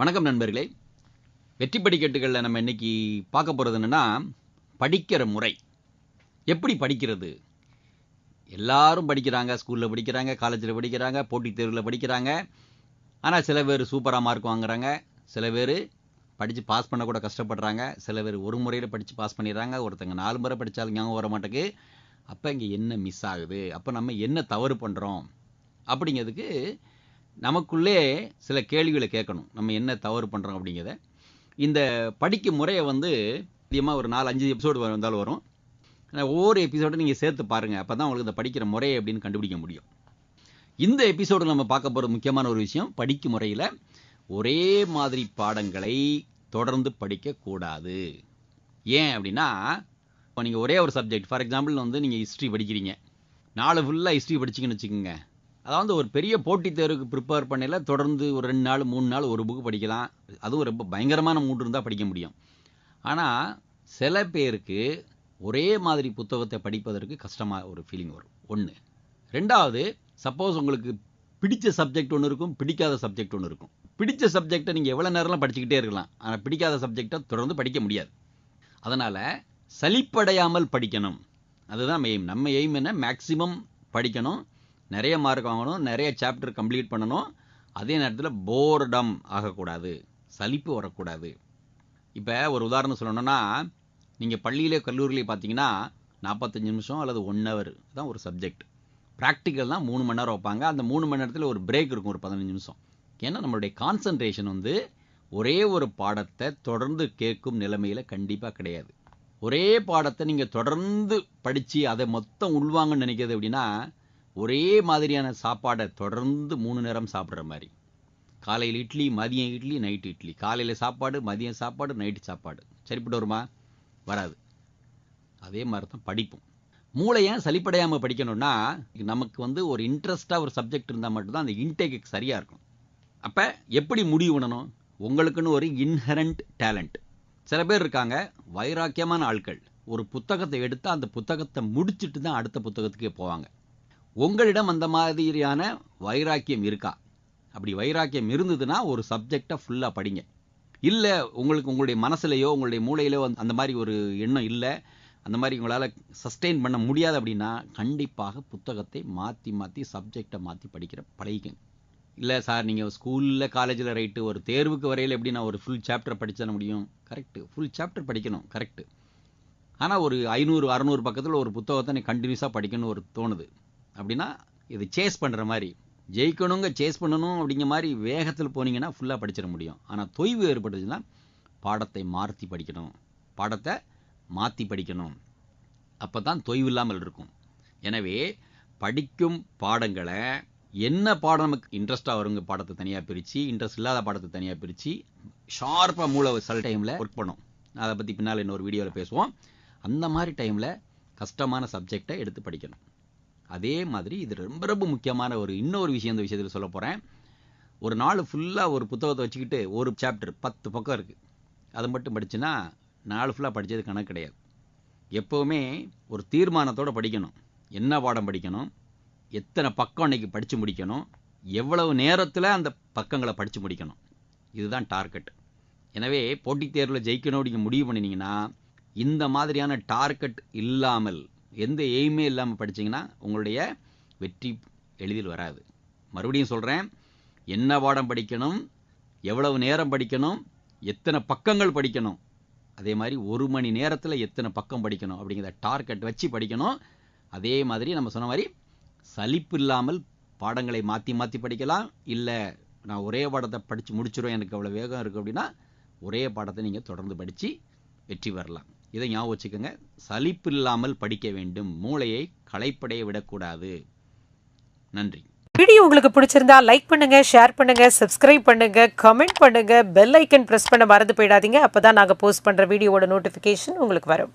வணக்கம் நண்பர்களே. வெற்றி படிக்கட்டுகளில் நம்ம இன்னைக்கு பார்க்க போகிறது என்னென்னா படிக்கிற முறை. எப்படி படிக்கிறது? எல்லாரும் படிக்கிறாங்க ஸ்கூலில் படிக்கிறாங்க காலேஜில் படிக்கிறாங்க போட்டித் தேர்வில் படிக்கிறாங்க. ஆனால் சில பேர் சூப்பராக மார்க் வாங்குறாங்க. சில பேர் படித்து பாஸ் பண்ண கூட கஷ்டப்படுறாங்க. சில பேர் ஒரு முறையில் படித்து பாஸ் பண்ணிடுறாங்க. ஒருத்தங்க நாலு முறை படித்தாலும் ஞாபகம் வர மாட்டேங்குது. அப்போ இங்கே என்ன மிஸ் ஆகுது? அப்போ நம்ம என்ன தவறு பண்ணுறோம் அப்படிங்கிறதுக்கு நமக்குள்ளே சில கேள்விகளை கேட்கணும். நம்ம என்ன தவறு பண்ணுறோம் அப்படிங்கிறத. இந்த படிக்கும் முறையை வந்து அதிகமாக ஒரு நாலு அஞ்சு எபிசோடு வந்தாலும் வரும். ஆனால் ஒவ்வொரு எபிசோடும் நீங்கள் சேர்த்து பாருங்கள் அப்போ தான் உங்களுக்கு இந்த படிக்கிற முறையை அப்படின்னு கண்டுபிடிக்க முடியும். இந்த எபிசோடு நம்ம பார்க்க போகிற முக்கியமான ஒரு விஷயம். படிக்கும் முறையில் ஒரே மாதிரி பாடங்களை தொடர்ந்து படிக்கக்கூடாது. ஏன் அப்படின்னா இப்போ நீங்கள் ஒரே ஒரு சப்ஜெக்ட் ஃபார் எக்ஸாம்பிள் வந்து நீங்கள் ஹிஸ்ட்ரி படிக்கிறீங்க. நாலு ஃபுல்லாக ஹிஸ்ட்ரி படிச்சிங்கன்னு வச்சுக்கோங்க. அதாவது ஒரு பெரிய போட்டித் தேர்வுக்கு ப்ரிப்பேர் பண்ணல தொடர்ந்து ஒரு ரெண்டு நாள் மூணு நாள் ஒரு புக்கு படிக்கலாம். அதுவும் ரொம்ப பயங்கரமான மூடு இருந்தால் படிக்க முடியும். ஆனால் சில பேருக்கு ஒரே மாதிரி புத்தகத்தை படிப்பதற்கு கஷ்டமாக ஒரு ஃபீலிங் வரும். ஒன்று ரெண்டாவது சப்போஸ் உங்களுக்கு பிடிச்ச சப்ஜெக்ட் ஒன்று இருக்கும் பிடிக்காத சப்ஜெக்ட் ஒன்று இருக்கும். பிடிச்ச சப்ஜெக்டை நீங்கள் எவ்வளோ நேரம்லாம் படிச்சுக்கிட்டே இருக்கலாம். ஆனால் பிடிக்காத சப்ஜெக்டை தொடர்ந்து படிக்க முடியாது. அதனால் சலிப்படையாமல் படிக்கணும். அதுதான் எய்ம் நம்ம எய்ம் என்ன? மேக்ஸிமம் படிக்கணும். நிறைய மார்க் வாங்கணும் நிறைய சாப்டர் கம்ப்ளீட் பண்ணணும். அதே நேரத்தில் போர்டம் ஆகக்கூடாது. சலிப்பு வரக்கூடாது. இப்போ ஒரு உதாரணம் சொல்லணும்னா நீங்கள் பள்ளியிலே கல்லூரியிலே பார்த்தீங்கன்னா நாற்பத்தஞ்சு நிமிஷம் அல்லது ஒன் ஹவர் தான் ஒரு சப்ஜெக்ட் ப்ராக்டிக்கல் தான் மூணு மணி நேரம் வைப்பாங்க. அந்த மூணு மணி நேரத்தில் ஒரு பிரேக் இருக்கும் ஒரு பதினஞ்சு நிமிஷம். ஏன்னா நம்மளுடைய கான்சன்ட்ரேஷன் வந்து ஒரே ஒரு பாடத்தை தொடர்ந்து கேட்கும் நிலைமையில் கண்டிப்பாக கிடையாது. ஒரே பாடத்தை நீங்கள் தொடர்ந்து படித்து அதை மொத்தம் உள்வாங்கன்னு நினைக்கிறது அப்படின்னா ஒரே மாதிரியான சாப்பாடை தொடர்ந்து மூணு நேரம் சாப்பிட்ற மாதிரி. காலையில் இட்லி மதியம் இட்லி நைட்டு இட்லி. காலையில் சாப்பாடு மதியம் சாப்பாடு நைட்டு சாப்பாடு. சரிப்பட்டு வருமா? வராது. அதே மாதிரி தான் படிப்போம். மூளை ஏன் சலிப்படையாமல் படிக்கணும்னா நமக்கு வந்து ஒரு இன்ட்ரெஸ்ட்டாக ஒரு சப்ஜெக்ட் இருந்தால் மட்டும்தான் அந்த இன்டேக்கு சரியாக இருக்கும். அப்போ எப்படி முடிவு பண்ணணும்? உங்களுக்குன்னு ஒரு இன்ஹரண்ட் டேலண்ட் சில பேர் இருக்காங்க வைராக்கியமான ஆட்கள். ஒரு புத்தகத்தை எடுத்து அந்த புத்தகத்தை முடிச்சுட்டு தான் அடுத்த புத்தகத்துக்கே போவாங்க. உங்களிடம் அந்த மாதிரியான வைராக்கியம் இருக்கா? அப்படி வைராக்கியம் இருந்ததுன்னா ஒரு சப்ஜெக்டை ஃபுல்லாக படிங்க. இல்லை உங்களுக்கு உங்களுடைய மனசுலையோ உங்களுடைய மூளையிலோ அந்த மாதிரி ஒரு எண்ணம் இல்லை அந்த மாதிரி உங்களால் சஸ்டெயின் பண்ண முடியாது அப்படின்னா கண்டிப்பாக புத்தகத்தை மாற்றி மாற்றி சப்ஜெக்டை மாற்றி படிக்கிற பழகிக்கங்க இல்லை சார் நீங்கள் ஸ்கூலில் காலேஜில் ரைட்டு ஒரு தேர்வுக்கு வரையில் எப்படி நான் ஒரு ஃபுல் சாப்டர் படிச்சிட முடியும்? கரெக்டு ஃபுல் சாப்டர் படிக்கணும். கரெக்டு ஆனால் ஒரு ஐநூறு அறநூறு பக்கத்தில் ஒரு புத்தகத்தை நீ கண்டினியூஸாக படிக்கணும்னு ஒரு தோணுது. அப்படின்னா இது சேஸ் பண்ணுற மாதிரி. ஜெயிக்கணுங்க சேஸ் பண்ணணும் அப்படிங்கிற மாதிரி வேகத்தில் போனீங்கன்னா ஃபுல்லாக படிச்சிட முடியும். ஆனால் தொய்வு ஏற்பட்டுச்சுன்னா பாடத்தை மாற்றி படிக்கணும். பாடத்தை மாற்றி படிக்கணும். அப்போ தான் தொய்வு இல்லாமல் இருக்கும். எனவே படிக்கும் பாடங்களை என்ன பாடம் நமக்கு இன்ட்ரெஸ்ட்டாக வருங்க பாடத்தை தனியாக பிரித்து இன்ட்ரெஸ்ட் இல்லாத பாடத்தை தனியாக பிரித்து ஷார்ப்பாக மூளை சில டைமில் ஒர்க் பண்ணும். அதை பற்றி பின்னால் இன்னொரு வீடியோவில் பேசுவோம். அந்த மாதிரி டைமில் கஷ்டமான சப்ஜெக்டை எடுத்து படிக்கணும். அதே மாதிரி இது ரொம்ப ரொம்ப முக்கியமான ஒரு இன்னொரு விஷயம் இந்த விஷயத்தில் சொல்ல போகிறேன் ஒரு நாள் ஃபுல்லாக ஒரு புத்தகத்தை வச்சுக்கிட்டு ஒரு சாப்டர் பத்து பக்கம் இருக்குது அதை மட்டும் படிச்சுன்னா நாள் ஃபுல்லாக படித்தது கணக்கு கிடையாது. எப்போவுமே ஒரு தீர்மானத்தோடு படிக்கணும். என்ன பாடம் படிக்கணும்? எத்தனை பக்கம் அன்னைக்கு படித்து முடிக்கணும்? எவ்வளவு நேரத்தில் அந்த பக்கங்களை படித்து முடிக்கணும்? இதுதான் டார்கெட் எனவே போட்டித் தேர்வில் ஜெயிக்கணும் அப்படிங்க முடிவு பண்ணினீங்கன்னா இந்த மாதிரியான டார்கெட் இல்லாமல் எந்த எய்மே இல்லாமல் படிச்சீங்கன்னா உங்களுடைய வெற்றி எளிதில் வராது. மறுபடியும் சொல்கிறேன் என்ன பாடம் படிக்கணும் எவ்வளவு நேரம் படிக்கணும் எத்தனை பக்கங்கள் படிக்கணும். அதே மாதிரி ஒரு மணி நேரத்தில் எத்தனை பக்கம் படிக்கணும் அப்படிங்கிற டார்கெட் வச்சு படிக்கணும். அதே மாதிரி நம்ம சொன்ன மாதிரி சலிப்பு இல்லாமல் பாடங்களை மாற்றி மாற்றி படிக்கலாம். இல்லை நான் ஒரே பாடத்தை படித்து முடிச்சிடுவேன் எனக்கு அவ்வளோ வேகம் இருக்குது அப்படின்னா ஒரே பாடத்தை நீங்கள் தொடர்ந்து படித்து வெற்றி பெறலாம். இதை ஞாபகம் வச்சுக்கோங்க. சலிப்பு இல்லாமல் படிக்க வேண்டும். மூளையை களைப்படைய விடக்கூடாது. நன்றி. வீடியோ உங்களுக்கு பிடிச்சிருந்தா லைக் பண்ணுங்க ஷேர் பண்ணுங்க சப்ஸ்கிரைப் பண்ணுங்க கமெண்ட் பண்ணுங்க பெல் ஐக்கன் பிரஸ் பண்ண மறந்து போயிடாதீங்க. அப்பதான் நாங்கள் போஸ்ட் பண்ற வீடியோவோட நோட்டிபிகேஷன் உங்களுக்கு வரும்.